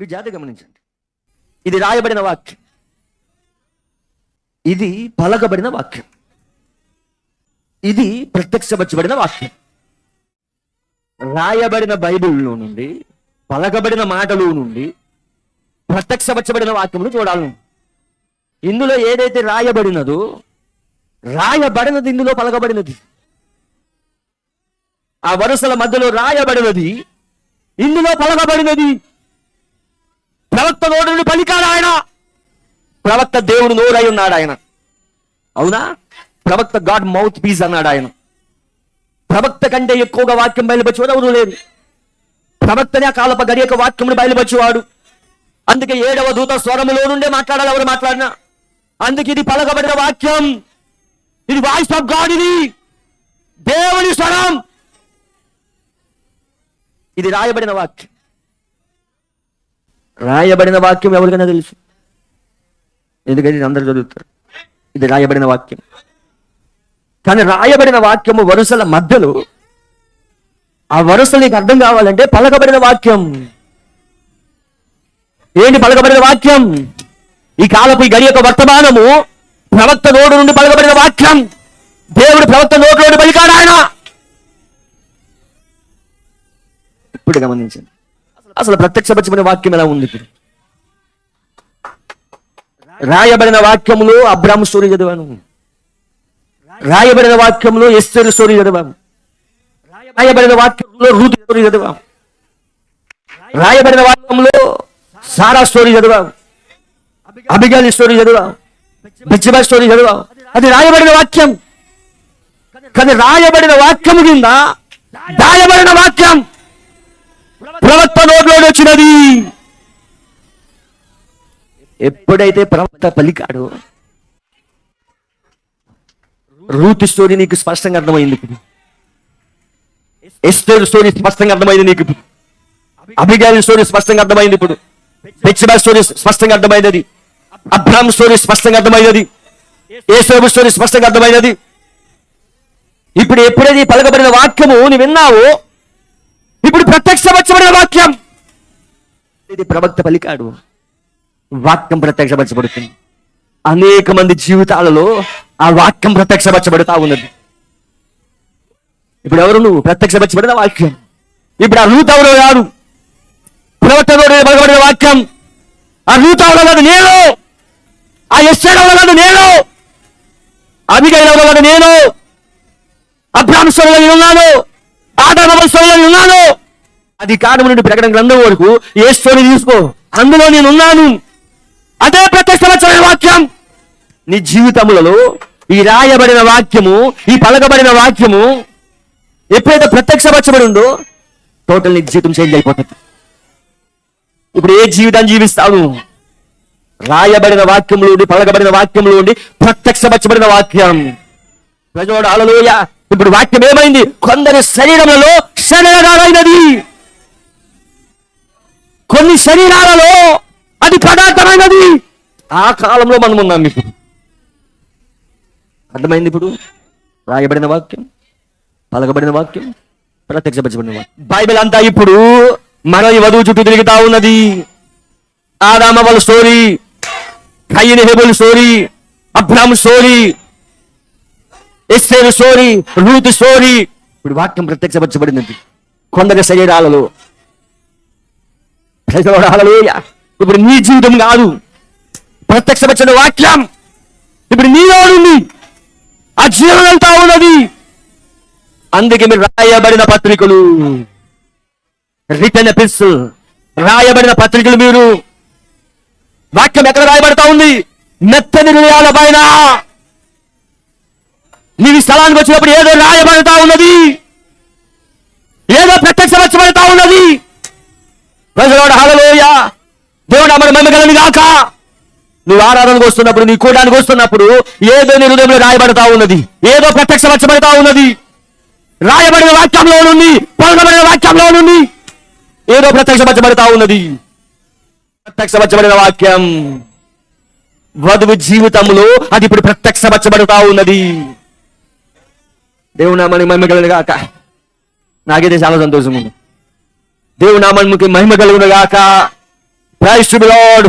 మీరు జాగ్రత్త గమనించండి. ఇది రాయబడిన వాక్యం. ఇది పలకబడిన వాక్యం. ఇది ప్రత్యక్షపరచబడిన వాక్యం. రాయబడిన బైబిల్లో నుండి పలకబడిన మాటలు నుండి ప్రత్యక్షపరచబడిన వాక్యమును చూడాలి. ఇందులో ఏదైతే రాయబడినదో రాయబడినది ఇందులో పలకబడినది. ఆ వరుసల మధ్యలో రాయబడినది ఇందులో పలకబడినది. ప్రవక్త నోడు నుండి పలికాడు ఆయన. ప్రవక్త దేవుడు నోరై ఉన్నాడు ఆయన. అవునా? ప్రవక్త గాడ్ మౌత్ పీస్ అన్నాడు ఆయన. ప్రవక్త కంటే ఎక్కువగా వాక్యం బయలుపరిచేవాడు ఎవరు లేదు ప్రవక్తనే ఆ కాలప గడియక వాక్యమును బయలుపరిచేవాడు. అందుకే ఏడవ దూత స్వరములో నుండే మాట్లాడాలి ఎవరు మాట్లాడినా. అందుకే ఇది పలకబడిన వాక్యం. ఇది వాయిస్ ఆఫ్ గాడ్ ఇది. దేవుని స్వరం. ఇది రాయబడిన వాక్యం. రాయబడిన వాక్యం ఎవరికైనా తెలుసు? ఎందుకంటే ఇది అందరు చదువుతారు. ఇది రాయబడిన వాక్యం. కానీ రాయబడిన వాక్యము వరుసల మధ్యలో ఆ వరుసలు నీకు అర్థం కావాలంటే పలకబడిన వాక్యం. ఏంటి పలకబడిన వాక్యం? ఈ కాలపు ఈ గడి యొక్క వర్తమానము ప్రవక్త నోడు నుండి పలకబడిన వాక్యం. దేవుడు ప్రవక్త నోటు నుండి పలికాడు ఆయన. ఇప్పుడు గమనించండి. అసలు ప్రత్యక్షపరచబడిన వాక్యం ఎలా ఉంది ఇప్పుడు? రాయబడిన వాక్యములో అబ్రాహ్మ స్టోరీ చదివాను. రాయబడిన వాక్యంలో ఎస్తేరు స్టోరీ చదివాము రాయబడిన వాక్యంలో రూతు స్టోరీ చదివాం రాయబడిన వాక్యంలో సారా స్టోరీ చదివాం అభిగాలి స్టోరీ చదివాం బిచ్చిబా స్టోరీ చదివాం అది రాయబడిన వాక్యం. కానీ రాయబడిన వాక్యము కింద దాయబడిన వాక్యం ప్రవక్త నోట్లో వచ్చినది. ఎప్పుడైతే ప్రవక్త పలికాడో రూత్ స్టోరీ నీకు స్పష్టంగా అర్థమైంది. ఇప్పుడు ఎస్టేర్ స్టోరీ స్పష్టంగా అర్థమైంది నీకు. ఇప్పుడు స్టోరీ స్పష్టంగా అర్థమైంది ఇప్పుడు. బెచ్చిబా స్టోరీ స్పష్టంగా అర్థమైనది అబ్రామ్ స్టోరీ స్పష్టంగా అర్థమైనది ఏసేబు స్టోరీ స్పష్టంగా అర్థమైనది ఇప్పుడు ఎప్పుడైతే పలకబడిన వాక్యము నువ్వు విన్నావో ఇప్పుడు ప్రత్యక్షపరచబడిన వాక్యం. ఇది ప్రవక్త పలికాడు. వాక్యం ప్రత్యక్షపరచబడుతుంది అనేక మంది జీవితాలలో ఆ వాక్యం ప్రత్యక్షపరచబడుతా ఉన్నది. ఇప్పుడు ఎవరు నువ్వు? ప్రత్యక్షపరచబడిన వాక్యం. ఇప్పుడు ఆ రూత్ ఎవరో? కాదు ప్రవర్తన వాక్యం. ఆ రూత్ నేను. ఆ ఎస్ఐ నేను. అభిగైన నేను. అబ్రాహ్మ నేను ఉన్నాను. ఆదామ స్వరంలో ఉన్నాను. అది కారణం నుండి ప్రకటన గ్రంథం వరకు ఏ స్టోరీ తీసుకో. అందులో నేను ఉన్నాను. అదే ప్రత్యక్షమైన వాక్యం. నీ జీవితములలో ఈ రాయబడిన వాక్యము ఈ పలకబడిన వాక్యము ఎప్పుడైతే ప్రత్యక్షపరచబడి ఉందో టోటల్ నీ జీవితం చేంజ్ అయిపోతుంది. ఇప్పుడు ఏ జీవితాన్ని జీవిస్తావు? రాయబడిన వాక్యంలో ఉండి పలకబడిన వాక్యంలో ఉండి ప్రత్యక్షపరచబడిన వాక్యం. ప్రజోడు అలలోయ ఇప్పుడు వాక్యం ఏమైంది? కొందరి శరీరములలో శరీరాలైనది కొన్ని శరీరాలలో అది పదార్థమైనది. ఆ కాలంలో మనం ఉన్నాం ఇప్పుడు. అర్థమైంది ఇప్పుడు? రాయబడిన వాక్యం పలకబడిన వాక్యం ప్రత్యక్షపరచబడిన వాక్యం. బైబిల్ అంతా ఇప్పుడు మన ఈ వధువు చుట్టూ తిరుగుతా ఉన్నది. ఆదామ వాళ్ళ story కయ్యని Abel story Abram story Esther story Ruth story ఇప్పుడు వాక్యం ప్రత్యక్షపరచబడినది కొందరి శరీరాలలో. ఇప్పుడు నీ జీవితం కాదు. ప్రత్యక్షపరిచిన వాక్యం. ఇప్పుడు నీలో ఉంది. ఆ జీవనం వెళ్తా ఉన్నది. అందుకే మీరు రాయబడిన పత్రికలు. Written epistle. రాయబడిన పత్రికలు మీరు. వాక్యం ఎక్కడ రాయబడతా ఉంది? మెత్తని హృదయాల పైన. నీవు ఈ స్థలానికి వచ్చినప్పుడు ఏదో రాయబడతా ఉన్నది. ఏదో ప్రత్యక్షపరచబడతా ఉన్నది. ప్రజలోడ హలలోయ దేవుడు మన మమ్మగలని గాక. నువ్వు ఆరాధనకు వస్తున్నప్పుడు నీ కూడానికి వస్తున్నప్పుడు ఏదో నీ హృదయంలో రాయబడతా ఉన్నది. ఏదో ప్రత్యక్షపరచబడతా ఉన్నది. రాయబడిన వాక్యంలో నుండి పలకబడిన వాక్యంలో నుండి ఏదో ప్రత్యక్షపరచబడతా ఉన్నది. ప్రత్యక్షపరచబడిన వాక్యం. వధువు జీవితంలో అది ఇప్పుడు ప్రత్యక్షపరచబడతా ఉన్నది. దేవుడు నామని మహిమ కలుగును గాక నాకైతే చాలా సంతోషం ఉంది దేవుడు నామానికి మహిమ కలుగును గాక ప్రైస్ టు బి లార్డ్